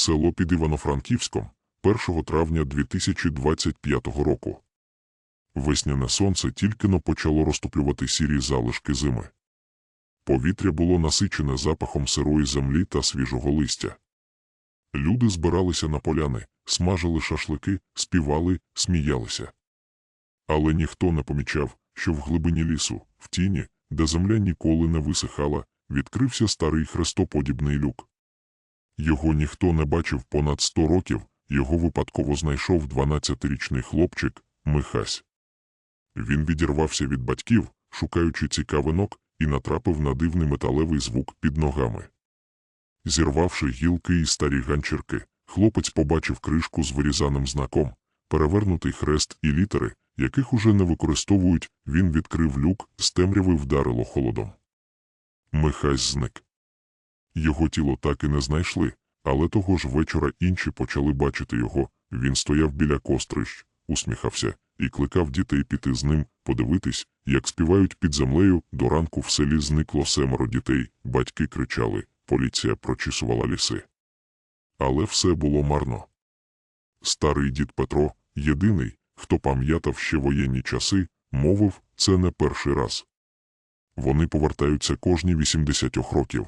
село під Івано-Франківськом, 1 травня 2025 року. Весняне сонце тільки но почало розтоплювати сірі залишки зими. Повітря було насичене запахом сирої землі та свіжого листя. Люди збиралися на поляни, смажили шашлики, співали, сміялися. Але ніхто не помічав, що в глибині лісу, в тіні, де земля ніколи не висихала, відкрився старий хрестоподібний люк. Його ніхто не бачив понад сто років, його випадково знайшов 12-річний хлопчик Михась. Він відірвався від батьків, шукаючи цікавинок, і натрапив на дивний металевий звук під ногами. Зірвавши гілки і старі ганчірки, хлопець побачив кришку з вирізаним знаком, перевернутий хрест і літери, яких уже не використовують, він відкрив люк, з темряви вдарило холодом. Михась зник. Його тіло так і не знайшли, але того ж вечора інші почали бачити його. Він стояв біля кострищ, усміхався і кликав дітей піти з ним, подивитись, як співають під землею. До ранку в селі зникло семеро дітей, батьки кричали, поліція прочісувала ліси. Але все було марно. Старий дід Петро, єдиний, хто пам'ятав ще воєнні часи, мовив це не перший раз. Вони повертаються кожні 80 років.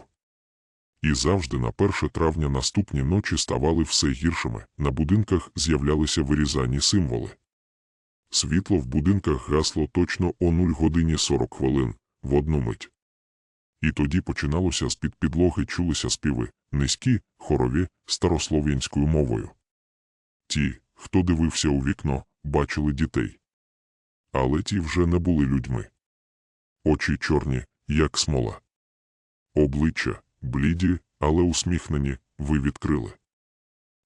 І завжди на 1 травня наступні ночі ставали все гіршими, на будинках з'являлися вирізані символи. Світло в будинках гасло точно о 0 годині 40 хвилин, в одну мить. І тоді починалося з-під підлоги чулися співи, низькі, хорові, старослов'янською мовою. Ті, хто дивився у вікно, бачили дітей. Але ті вже не були людьми. Очі чорні, як смола. Обличчя, бліді, але усміхнені, ви відкрили.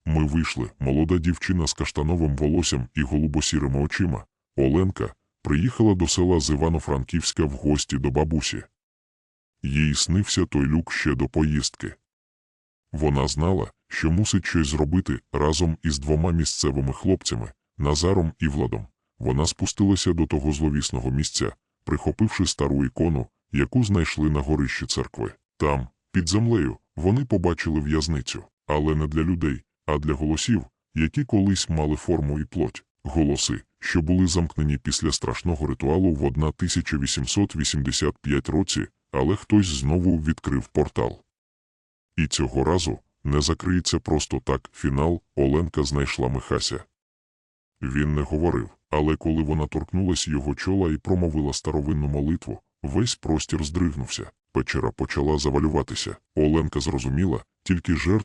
Ми вийшли, молода дівчина з каштановим волоссям і голубосірими очима, Оленка, приїхала до села з Івано-Франківська в гості до бабусі. Їй снився той люк ще до поїздки. Вона знала, що мусить щось зробити разом із двома місцевими хлопцями, Назаром і Владом. Вона спустилася до того зловісного місця, прихопивши стару ікону, яку знайшли на горищі церкви. Там, під землею, вони побачили в'язницю, але не для людей, а для голосів, які колись мали форму і плоть. Голоси, що були замкнені після страшного ритуалу в 1885 році, але хтось знову відкрив портал. І цього разу не закриється просто так фінал, Оленка знайшла Михася. Він не говорив, але коли вона торкнулась його чола і промовила старовинну молитву, весь простір здригнувся, печера почала завалюватися. Оленка зрозуміла, тільки жертв